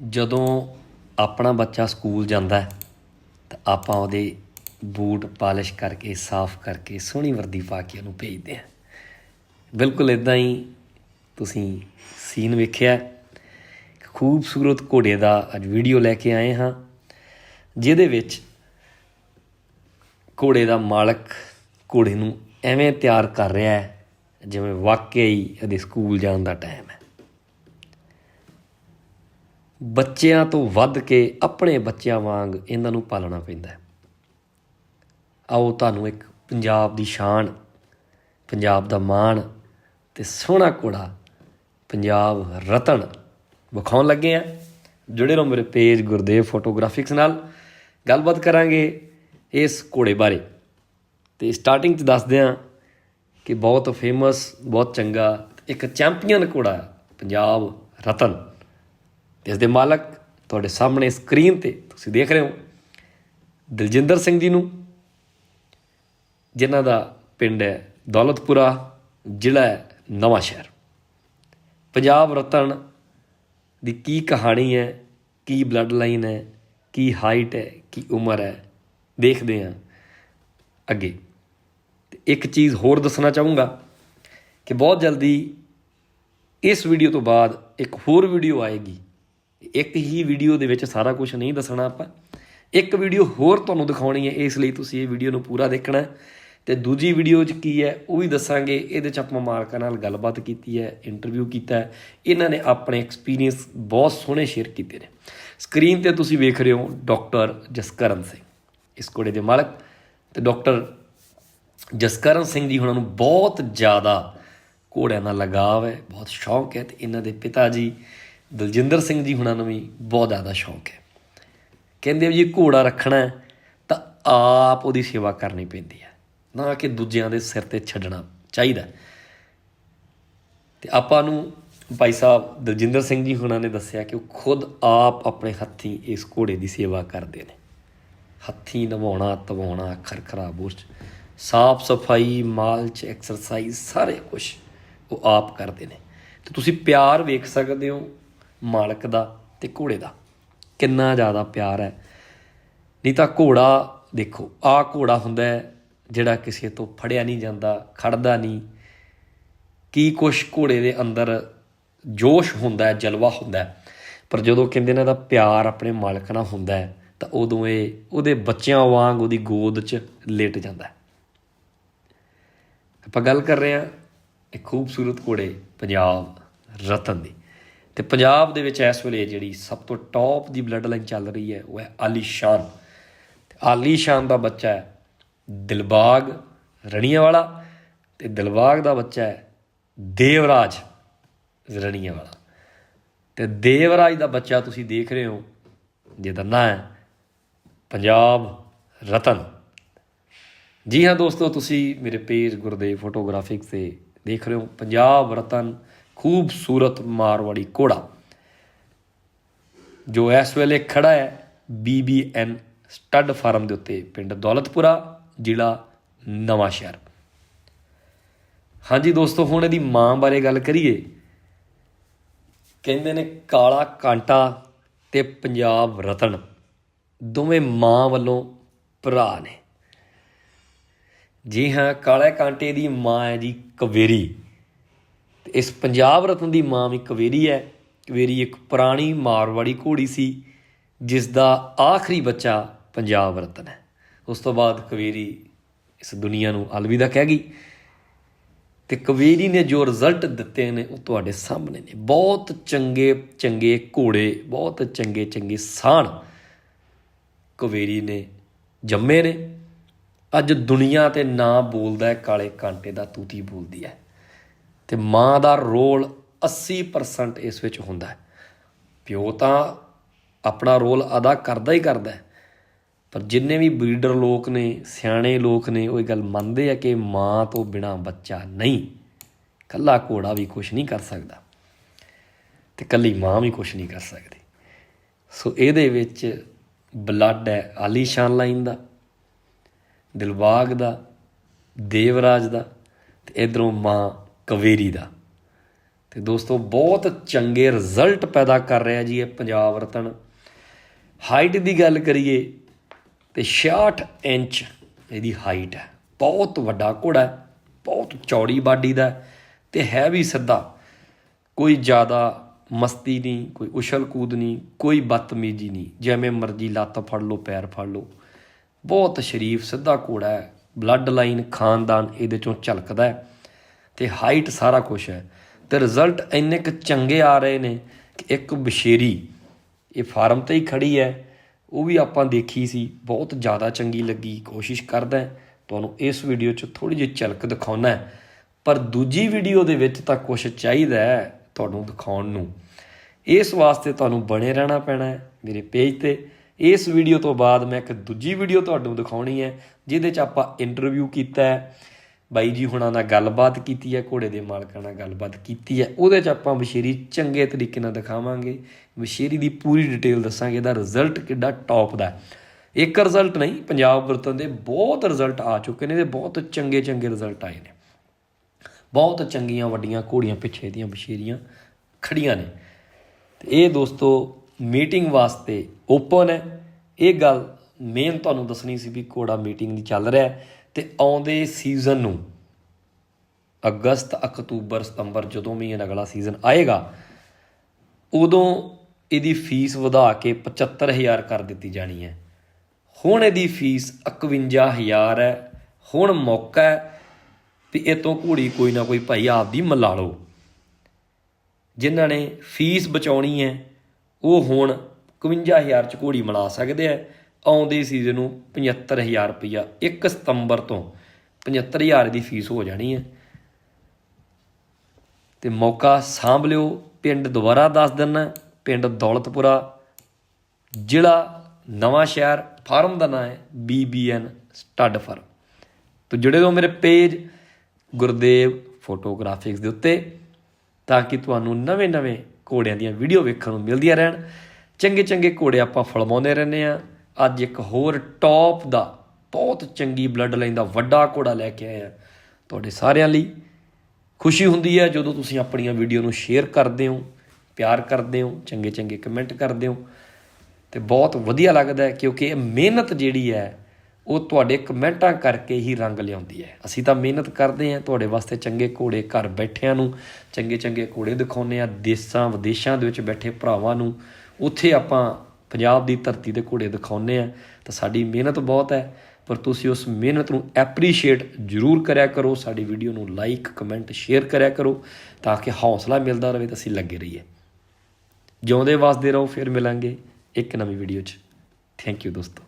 ਜਦੋਂ ਆਪਣਾ ਬੱਚਾ ਸਕੂਲ ਜਾਂਦਾ ਹੈ, ਤਾਂ ਆਪਾਂ ਉਹਦੇ ਬੂਟ ਪਾਲਿਸ਼ ਕਰਕੇ, ਸਾਫ਼ ਕਰਕੇ, ਸੋਹਣੀ ਵਰਦੀ ਪਾ ਕੇ ਉਹਨੂੰ ਭੇਜਦੇ ਹਾਂ। ਬਿਲਕੁਲ ਇਦਾਂ ਹੀ ਤੁਸੀਂ ਸੀਨ ਵੇਖਿਆ ਖੂਬਸੂਰਤ ਘੋੜੇ ਦਾ ਅੱਜ ਵੀਡੀਓ ਲੈ ਕੇ ਆਏ ਹਾਂ, ਜਿਹਦੇ ਵਿੱਚ ਘੋੜੇ ਦਾ ਮਾਲਕ ਘੋੜੇ ਨੂੰ ਐਵੇਂ ਤਿਆਰ ਕਰ ਰਿਹਾ ਹੈ, ਜਿਵੇਂ ਵਾਕਈ ਹੀ ਇਹਦੇ ਸਕੂਲ ਜਾਣ ਦਾ ਟਾਈਮ ਹੈ। ਬੱਚਿਆਂ ਤੋਂ ਵੱਧ ਕੇ ਆਪਣੇ ਬੱਚਿਆਂ ਵਾਂਗ ਇਹਨਾਂ ਨੂੰ ਪਾਲਣਾ ਪੈਂਦਾ ਹੈ। ਆਓ ਤੁਹਾਨੂੰ ਇੱਕ ਪੰਜਾਬ ਦੀ ਸ਼ਾਨ, ਪੰਜਾਬ ਦਾ ਮਾਣ ਤੇ ਸੋਹਣਾ ਘੋੜਾ, ਪੰਜਾਬ ਰਤਨ ਵਿਖਾਉਣ ਲੱਗੇ ਆ ਜੁੜੇ ਰਹੋ ਮੇਰੇ ਪੇਜ ਗੁਰਦੇਵ ਫੋਟੋਗ੍ਰਾਫਿਕਸ ਨਾਲ। ਗੱਲਬਾਤ ਕਰਾਂਗੇ ਇਸ ਘੋੜੇ ਬਾਰੇ। ਤੇ ਸਟਾਰਟਿੰਗ 'ਚ ਦੱਸਦੇ ਆ ਕਿ ਬਹੁਤ ਫੇਮਸ ਬਹੁਤ ਚੰਗਾ, ਇੱਕ ਚੈਂਪੀਅਨ ਘੋੜਾ ਪੰਜਾਬ ਰਤਨ। ਇਸ ਦੇ ਮਾਲਕ ਤੁਹਾਡੇ ਸਾਹਮਣੇ ਸਕਰੀਨ ਤੇ ਤੁਸੀਂ ਦੇਖ ਰਹੇ ਹੋ ਦਲਜਿੰਦਰ ਸਿੰਘ ਜੀ ਨੂੰ, ਜਿਨ੍ਹਾਂ ਦਾ ਪਿੰਡ ਹੈ ਦੌਲਤਪੁਰਾ, ਜ਼ਿਲ੍ਹਾ ਹੈ ਨਵਾਂ ਸ਼ਹਿਰ। ਪੰਜਾਬ ਰਤਨ ਦੀ ਕੀ ਕਹਾਣੀ ਹੈ, ਕੀ ਬਲੱਡ ਲਾਈਨ ਹੈ, ਕੀ ਹਾਈਟ ਹੈ, ਕੀ ਉਮਰ ਹੈ, ਦੇਖਦੇ ਹਾਂ ਅੱਗੇ। ਤੇ ਇੱਕ ਚੀਜ਼ ਹੋਰ ਦੱਸਣਾ ਚਾਹੂੰਗਾ ਕਿ ਬਹੁਤ ਜਲਦੀ ਇਸ ਵੀਡੀਓ ਤੋਂ ਬਾਅਦ ਇੱਕ ਹੋਰ ਵੀਡੀਓ ਆਏਗੀ। ਇੱਕ ਹੀ ਵੀਡੀਓ ਦੇ ਵਿੱਚ ਸਾਰਾ ਕੁਝ ਨਹੀਂ ਦੱਸਣਾ ਆਪਾਂ। ਇੱਕ ਵੀਡੀਓ ਹੋਰ ਤੁਹਾਨੂੰ ਦਿਖਾਉਣੀ ਹੈ, ਇਸ ਲਈ ਤੁਸੀਂ ਇਹ ਵੀਡੀਓ ਨੂੰ ਪੂਰਾ ਦੇਖਣਾ ਹੈ। ਤੇ ਦੂਜੀ ਵੀਡੀਓ 'ਚ ਕੀ ਹੈ, ਉਹ ਵੀ ਦੱਸਾਂਗੇ। ਇਹਦੇ 'ਚ ਆਪਾਂ ਮਾਲਕਾਂ ਨਾਲ ਗੱਲਬਾਤ ਕੀਤੀ ਹੈ ਇੰਟਰਵਿਊ ਕੀਤਾ ਇਹਨਾਂ ਨੇ ਆਪਣੇ ਐਕਸਪੀਰੀਅੰਸ ਬਹੁਤ ਸੋਹਣੇ ਸ਼ੇਅਰ ਕੀਤੇ ਨੇ। ਸਕਰੀਨ ਤੇ ਤੁਸੀਂ ਵੇਖ ਰਹੇ ਹੋ ਡਾਕਟਰ ਜਸਕਰਨ ਸਿੰਘ। ਇਸ ਕੋੜੇ ਦੇ ਮਾਲਕ ਤੇ ਡਾਕਟਰ ਜਸਕਰਨ ਸਿੰਘ ਜੀ ਉਹਨਾਂ ਨੂੰ ਬਹੁਤ ਜ਼ਿਆਦਾ ਘੋੜਿਆਂ ਨਾਲ ਲਗਾਵ ਹੈ, ਬਹੁਤ ਸ਼ੌਂਕ ਹੈ। ਤੇ ਇਹਨਾਂ ਦੇ ਪਿਤਾ ਜੀ ਦਲਜਿੰਦਰ ਸਿੰਘ ਜੀ ਹੁਣਾਂ ਨੂੰ ਵੀ ਬਹੁਤ ਜ਼ਿਆਦਾ ਸ਼ੌਂਕ ਹੈ। ਕਹਿੰਦੇ ਵੀ ਜੀ ਘੋੜਾ ਰੱਖਣਾ ਤਾਂ ਆਪ ਉਹਦੀ ਸੇਵਾ ਕਰਨੀ ਪੈਂਦੀ ਹੈ। ਨਾ ਕਿ ਦੂਜਿਆਂ ਦੇ ਸਿਰ ਤੇ ਛੱਡਣਾ ਚਾਹੀਦਾ ਹੈ। ਤੇ ਆਪਾਂ ਨੂੰ ਭਾਈ ਸਾਹਿਬ ਦਲਜਿੰਦਰ ਸਿੰਘ ਜੀ ਹੁਣਾਂ ਨੇ ਦੱਸਿਆ ਕਿ ਉਹ ਖੁਦ ਆਪ ਆਪਣੇ ਹੱਥੀਂ ਇਸ ਘੋੜੇ ਦੀ ਸੇਵਾ ਕਰਦੇ ਨੇ। ਹੱਥੀਂ ਨਵਾਉਣਾ, ਤਵਾਉਣਾ ਖਰਖਰਾ ਬੁਰਸ਼ ਸਾਫ਼ ਸਫ਼ਾਈ ਮਾਲਚ ਐਕਸਰਸਾਈਜ਼ ਸਾਰੇ ਕੁਝ ਉਹ ਆਪ ਕਰਦੇ ਨੇ। ਤੇ ਤੁਸੀਂ ਪਿਆਰ ਵੇਖ ਸਕਦੇ ਹੋ ਮਾਲਕ ਦਾ ਤੇ ਘੋੜੇ ਦਾ। ਕਿੰਨਾ ਜ਼ਿਆਦਾ ਪਿਆਰ ਹੈ। ਨਹੀਂ ਤਾਂ ਘੋੜਾ ਦੇਖੋ, ਆ ਘੋੜਾ ਹੁੰਦਾ ਜਿਹੜਾ ਕਿਸੇ ਤੋਂ ਫੜਿਆ ਨਹੀਂ ਜਾਂਦਾ, ਖੜਦਾ ਨਹੀਂ। ਕੀ ਕੁਛ ਘੋੜੇ ਦੇ ਅੰਦਰ ਜੋਸ਼ ਹੁੰਦਾ ਜਲਵਾ ਹੁੰਦਾ ਪਰ ਜਦੋਂ ਕਹਿੰਦੇ ਨੇ ਦਾ ਪਿਆਰ ਆਪਣੇ ਮਾਲਕ ਨਾਲ ਹੁੰਦਾ ਤਾਂ ਉਦੋਂ ਇਹ ਉਹਦੇ ਬੱਚਿਆਂ ਵਾਂਗ ਉਹਦੀ ਗੋਦ 'ਚ ਲੇਟ ਜਾਂਦਾ ਆਪਾਂ ਗੱਲ ਕਰ ਰਹੇ ਹਾਂ ਇੱਕ ਖੂਬਸੂਰਤ ਘੋੜੇ, ਪੰਜਾਬ ਰਤਨ ਦੀ। ਤੇ ਪੰਜਾਬ ਦੇ ਵਿੱਚ ਇਸ ਵੇਲੇ ਜਿਹੜੀ ਸਭ ਤੋਂ ਟੌਪ ਦੀ ਬਲੱਡ ਲਾਈਨ ਚੱਲ ਰਹੀ ਹੈ, ਉਹ ਹੈ ਆਲੀਸ਼ਾਨ ਤੇ ਆਲੀਸ਼ਾਨ ਦਾ ਬੱਚਾ ਹੈ ਦਿਲਬਾਗ ਰਣੀਆਂ ਵਾਲਾ ਤੇ ਦਿਲਬਾਗ ਦਾ ਬੱਚਾ ਹੈ ਦੇਵਰਾਜ ਰਣੀਆਂ ਵਾਲਾ ਤੇ ਦੇਵਰਾਜ ਦਾ ਬੱਚਾ ਤੁਸੀਂ ਦੇਖ ਰਹੇ ਹੋ, ਜਿਹਦਾ ਨਾਂ ਹੈ ਪੰਜਾਬ ਰਤਨ। ਜੀ ਹਾਂ ਦੋਸਤੋ, ਤੁਸੀਂ ਮੇਰੇ ਪੇਜ ਗੁਰਦੇਵ ਫੋਟੋਗ੍ਰਾਫਿਕ ਤੇ ਦੇਖ ਰਹੇ ਹੋ, ਪੰਜਾਬ ਰਤਨ ਖੂਬਸੂਰਤ ਮਾਰਵਾੜੀ ਘੋੜਾ, ਜੋ ਇਸ ਵੇਲੇ ਖੜਾ ਹੈ BBN ਸਟੱਡ ਫਾਰਮ ਦੇ ਉੱਤੇ, ਪਿੰਡ ਦੌਲਤਪੁਰਾ, ਜ਼ਿਲ੍ਹਾ ਨਵਾਂ ਸ਼ਹਿਰ। ਹਾਂਜੀ ਦੋਸਤੋ, ਹੁਣ ਇਹਦੀ ਮਾਂ ਬਾਰੇ ਗੱਲ ਕਰੀਏ। ਕਹਿੰਦੇ ਨੇ ਕਾਲਾ ਕਾਂਟਾ ਤੇ ਪੰਜਾਬ ਰਤਨ, ਦੋਵੇਂ ਮਾਂ ਵੱਲੋਂ ਭਰਾ ਨੇ। ਜੀ ਹਾਂ, ਕਾਲੇ ਕਾਂਟੇ ਦੀ ਮਾਂ ਹੈ ਜੀ ਕਵੇਰੀ। ਤੇ ਇਸ ਪੰਜਾਬ ਰਤਨ ਦੀ ਮਾਂ ਵੀ ਕਵੇਰੀ ਹੈ। ਕਵੇਰੀ ਇੱਕ ਪੁਰਾਣੀ ਮਾਰਵਾੜੀ ਘੋੜੀ ਸੀ ਜਿਸ ਦਾ ਆਖਰੀ ਬੱਚਾ ਪੰਜਾਬ ਰਤਨ ਹੈ। ਉਸ ਤੋਂ ਬਾਅਦ ਕਵੇਰੀ ਇਸ ਦੁਨੀਆ ਨੂੰ ਅਲਵਿਦਾ ਕਹਿ ਗਈ ਤੇ ਕਵੇਰੀ ਨੇ ਜੋ ਰਿਜ਼ਲਟ ਦਿੱਤੇ ਨੇ ਉਹ ਤੁਹਾਡੇ ਸਾਹਮਣੇ ਨੇ। ਬਹੁਤ ਚੰਗੇ ਚੰਗੇ ਘੋੜੇ, ਬਹੁਤ ਚੰਗੇ ਚੰਗੇ ਸਾਣ ਕਵੇਰੀ ਨੇ ਜੰਮੇ ਨੇ। ਅੱਜ ਦੁਨੀਆ ਤੇ ਨਾ ਬੋਲਦਾ ਕਾਲੇ ਕਾਂਟੇ ਦਾ ਤੂਤੀ ਬੋਲਦੀ ਹੈ। ਤੇ ਮਾਂ ਦਾ ਰੋਲ 80% ਇਸ ਵਿੱਚ ਹੁੰਦਾ ਹੈ। ਪਿਓ ਤਾਂ ਆਪਣਾ ਰੋਲ ਅਦਾ ਕਰਦਾ ਹੀ ਕਰਦਾ ਹੈ। ਪਰ ਜਿੰਨੇ ਵੀ ਬਰੀਡਰ ਲੋਕ ਨੇ, ਸਿਆਣੇ ਲੋਕ ਨੇ, ਉਹ ਇਹ ਗੱਲ ਮੰਨਦੇ ਆ ਕਿ ਮਾਂ ਤੋਂ ਬਿਨਾ ਬੱਚਾ ਨਹੀਂ। ਕੱਲਾ ਘੋੜਾ ਵੀ ਕੁਝ ਨਹੀਂ ਕਰ ਸਕਦਾ ਤੇ ਕੱਲੀ ਮਾਂ ਵੀ ਕੁਝ ਨਹੀਂ ਕਰ ਸਕਦੀ। ਸੋ ਇਹਦੇ ਵਿੱਚ ਬਲੱਡ ਹੈ ਆਲੀਸ਼ਾਨ ਲਾਈਨ ਦਾ, ਦਿਲਬਾਗ ਦਾ, ਦੇਵਰਾਜ ਦਾ ਤੇ ਇਧਰੋਂ ਮਾਂ ਕਵੇਰੀ ਦਾ ਤੇ ਦੋਸਤੋ, ਬਹੁਤ ਚੰਗੇ ਰਿਜ਼ਲਟ ਪੈਦਾ ਕਰ ਰਿਹਾ ਜੀ ਇਹ ਪੰਜਾਬ ਰਤਨ। ਹਾਈਟ ਦੀ ਗੱਲ ਕਰੀਏ, ਤੇ 66 ਇੰਚ ਇਹਦੀ ਹਾਈਟ ਹੈ। ਬਹੁਤ ਵੱਡਾ ਘੋੜਾ ਹੈ, ਬਹੁਤ ਚੌੜੀ ਬਾਡੀ ਦਾ ਹੈ, ਤੇ ਹੈ ਵੀ ਸਿੱਧਾ। ਕੋਈ ਜ਼ਿਆਦਾ ਮਸਤੀ ਨਹੀਂ, ਕੋਈ ਉਛਲ ਕੂਦ ਨਹੀਂ, ਕੋਈ ਬਤਮੀਜ਼ੀ ਨਹੀਂ। ਜਿਵੇਂ ਮਰਜ਼ੀ ਲੱਤ ਫੜ ਲਓ, ਪੈਰ ਫੜ ਲਓ। ਬਹੁਤ ਸ਼ਰੀਫ ਸਿੱਧਾ ਘੋੜਾ ਹੈ। ਬਲੱਡ ਲਾਈਨ ਖਾਨਦਾਨ ਇਹਦੇ ਚੋਂ ਝਲਕਦਾ ਹੈ। ਤੇ ਹਾਈਟ ਸਾਰਾ ਕੁਝ ਹੈ। ਤੇ ਰਿਜ਼ਲਟ ਇੰਨੇ ਕੁ ਚੰਗੇ ਆ ਰਹੇ ਨੇ ਕਿ ਇੱਕ ਬਸ਼ੇਰੀ, ਇਹ ਫਾਰਮ ਤੇ ਹੀ ਖੜੀ ਹੈ। ਉਹ ਵੀ ਆਪਾਂ ਦੇਖੀ ਸੀ, ਬਹੁਤ ਜ਼ਿਆਦਾ ਚੰਗੀ ਲੱਗੀ, ਕੋਸ਼ਿਸ਼ ਕਰਦਾ ਤੁਹਾਨੂੰ ਇਸ ਵੀਡੀਓ 'ਚ ਥੋੜੀ ਜਿਹੀ ਝਲਕ ਦਿਖਾਉਣਾ ਹੈ। ਪਰ ਦੂਜੀ ਵੀਡੀਓ ਦੇ ਵਿੱਚ ਤਾਂ ਕੁਝ ਚਾਹੀਦਾ ਹੈ ਤੁਹਾਨੂੰ ਦਿਖਾਉਣ ਨੂੰ। ਇਸ ਵਾਸਤੇ ਤੁਹਾਨੂੰ ਬਣੇ ਰਹਿਣਾ ਪੈਣਾ ਹੈ ਮੇਰੇ ਪੇਜ ਤੇ। ਇਸ ਵੀਡੀਓ ਤੋਂ ਬਾਅਦ ਮੈਂ ਇੱਕ ਦੂਜੀ ਵੀਡੀਓ ਤੁਹਾਨੂੰ ਦਿਖਾਉਣੀ ਹੈ, ਜਿਹਦੇ 'ਚ ਆਪਾਂ ਇੰਟਰਵਿਊ ਕੀਤਾ ਹੈ। ਬਾਈ ਜੀ ਹੁਣਾਂ ਨਾਲ ਗੱਲਬਾਤ ਕੀਤੀ ਹੈ, ਘੋੜੇ ਦੇ ਮਾਲਕਾਂ ਨਾਲ ਗੱਲਬਾਤ ਕੀਤੀ ਹੈ। ਉਹਦੇ 'ਚ ਆਪਾਂ ਬਸ਼ੇਰੀ ਚੰਗੇ ਤਰੀਕੇ ਨਾਲ ਦਿਖਾਵਾਂਗੇ। ਬਸ਼ੇਰੀ ਦੀ ਪੂਰੀ ਡਿਟੇਲ ਦੱਸਾਂਗੇ, ਇਹਦਾ ਰਿਜ਼ਲਟ ਕਿੱਡਾ ਟੌਪ ਦਾ ਇੱਕ ਰਿਜ਼ਲਟ ਨਹੀਂ, ਪੰਜਾਬ ਵਰਤਨ ਦੇ ਬਹੁਤ ਰਿਜ਼ਲਟ ਆ ਚੁੱਕੇ ਨੇ ਤੇ ਬਹੁਤ ਚੰਗੇ ਚੰਗੇ ਰਿਜ਼ਲਟ ਆਏ ਨੇ। ਬਹੁਤ ਚੰਗੀਆਂ, ਵੱਡੀਆਂ ਘੋੜੀਆਂ ਪਿੱਛੇ ਦੀਆਂ ਬਸ਼ੇਰੀਆਂ ਖੜੀਆਂ ਨੇ। ਤੇ ਇਹ ਦੋਸਤੋ ਮੀਟਿੰਗ ਵਾਸਤੇ ਓਪਨ ਹੈ। ਇਹ ਗੱਲ ਮੇਨ ਤੁਹਾਨੂੰ ਦੱਸਣੀ ਸੀ ਵੀ ਘੋੜਾ ਮੀਟਿੰਗ ਦੀ ਚੱਲ ਰਿਹਾ ਹੈ। ਤੇ ਆਉਂਦੇ ਸੀਜ਼ਨ ਨੂੰ, ਅਗਸਤ, ਅਕਤੂਬਰ, ਸਤੰਬਰ, ਜਦੋਂ ਵੀ ਇਹ ਅਗਲਾ ਸੀਜ਼ਨ ਆਏਗਾ, ਉਦੋਂ ਇਹਦੀ ਫੀਸ ਵਧਾ ਕੇ 75000 ਕਰ ਦਿੱਤੀ ਜਾਣੀ ਹੈ। ਹੁਣ ਇਹਦੀ ਫੀਸ 51000 ਹੈ। ਹੁਣ ਮੌਕਾ ਹੈ ਵੀ ਇਹ ਤੋਂ ਘੋੜੀ ਕੋਈ ਨਾ ਕੋਈ ਭਾਈ ਆਪਦੀ ਮਲਾ ਲਓ। ਜਿਨ੍ਹਾਂ ਨੇ ਫੀਸ ਬਚਾਉਣੀ ਹੈ, ਉਹ ਹੁਣ 51000 ਚ ਘੋੜੀ ਮਿਲਾ ਸਕਦੇ ਆ ਆਉਂਦੇ ਸੀਜ਼ਨ ਨੂੰ 75000 ਰੁਪਇਆ 1 ਸਤੰਬਰ ਤੋਂ 75000 ਦੀ ਫੀਸ ਹੋ ਜਾਣੀ ਹੈ। ਤੇ ਮੌਕਾ ਸਾਂਭ ਲਿਓ। ਪਿੰਡ ਦੁਬਾਰਾ ਦੱਸ ਦਿੰਨਾ ਪਿੰਡ ਦੌਲਤਪੁਰਾ, ਜ਼ਿਲ੍ਹਾ ਨਵਾਂ ਸ਼ਹਿਰ, ਫਾਰਮ ਦਾ ਨਾਮ ਹੈ BBN ਸਟੱਡ ਫਾਰਮ ਤੋ ਜੁੜੇ ਰਹੋ ਮੇਰੇ ਪੇਜ ਗੁਰਦੇਵ ਫੋਟੋਗ੍ਰਾਫਿਕਸ ਦੇ ਉੱਤੇ, ਤਾਂ ਕਿ ਤੁਹਾਨੂੰ ਨਵੇਂ-ਨਵੇਂ ਘੋੜਿਆਂ ਦੀਆਂ ਵੀਡੀਓ ਵੇਖਣ ਨੂੰ ਮਿਲਦੀਆਂ ਰਹਿਣ। ਚੰਗੇ ਚੰਗੇ ਘੋੜੇ ਆਪਾਂ ਫਲਮਾਉਂਦੇ ਰਹਿੰਦੇ ਆ ਅੱਜ ਇੱਕ ਹੋਰ ਟੌਪ ਦਾ ਬਹੁਤ ਚੰਗੀ ਬਲੱਡ ਲਾਈਨ ਦਾ ਵੱਡਾ ਘੋੜਾ ਲੈ ਕੇ ਆਏ ਆ। ਤੁਹਾਡੇ ਸਾਰਿਆਂ ਲਈ ਖੁਸ਼ੀ ਹੁੰਦੀ ਹੈ ਜਦੋਂ ਤੁਸੀਂ ਆਪਣੀਆਂ ਵੀਡੀਓ ਨੂੰ ਸ਼ੇਅਰ ਕਰਦੇ ਹੋ, ਪਿਆਰ ਕਰਦੇ ਹੋ ਚੰਗੇ ਚੰਗੇ ਕਮੈਂਟ ਕਰਦੇ ਹੋ ਤੇ ਬਹੁਤ ਵਧੀਆ ਲੱਗਦਾ ਹੈ ਕਿਉਂਕਿ ਇਹ ਮਿਹਨਤ ਜਿਹੜੀ ਹੈ, ਉਹ ਤੁਹਾਡੇ ਕਮੈਂਟਾਂ ਕਰਕੇ ਹੀ ਰੰਗ ਲਿਆਉਂਦੀ ਹੈ। ਅਸੀਂ ਤਾਂ ਮਿਹਨਤ ਕਰਦੇ ਹਾਂ, ਤੁਹਾਡੇ ਵਾਸਤੇ ਚੰਗੇ ਘੋੜੇ ਘਰ ਬੈਠਿਆਂ ਨੂੰ ਚੰਗੇ ਚੰਗੇ ਘੋੜੇ ਦਿਖਾਉਂਦੇ ਆ ਦੇਸ਼ਾਂ ਵਿਦੇਸ਼ਾਂ ਦੇ ਵਿੱਚ ਬੈਠੇ ਭਰਾਵਾਂ ਨੂੰ, ਉੱਥੇ ਆਪਾਂ ਪੰਜਾਬ ਦੀ ਧਰਤੀ ਦੇ ਘੋੜੇ ਦਿਖਾਉਂਦੇ ਆ, ਤਾਂ ਸਾਡੀ ਮਿਹਨਤ ਬਹੁਤ ਹੈ। ਪਰ ਤੁਸੀਂ ਉਸ ਮਿਹਨਤ ਨੂੰ ਐਪਰੀਸ਼ੀਏਟ ਜ਼ਰੂਰ ਕਰਿਆ ਕਰੋ, ਸਾਡੀ ਵੀਡੀਓ ਨੂੰ ਲਾਈਕ ਕਮੈਂਟ ਸ਼ੇਅਰ ਕਰਿਆ ਕਰੋ, ਤਾਂ ਕਿ ਹੌਸਲਾ ਮਿਲਦਾ ਰਹੇ ਤਾਂ ਅਸੀਂ ਲੱਗੇ ਰਹੀਏ। ਜਿਉਂਦੇ ਵਸਦੇ ਰਹੋ, ਫਿਰ ਮਿਲਾਂਗੇ ਇੱਕ ਨਵੀਂ ਵੀਡੀਓ 'ਚ। ਥੈਂਕ ਯੂ ਦੋਸਤੋ।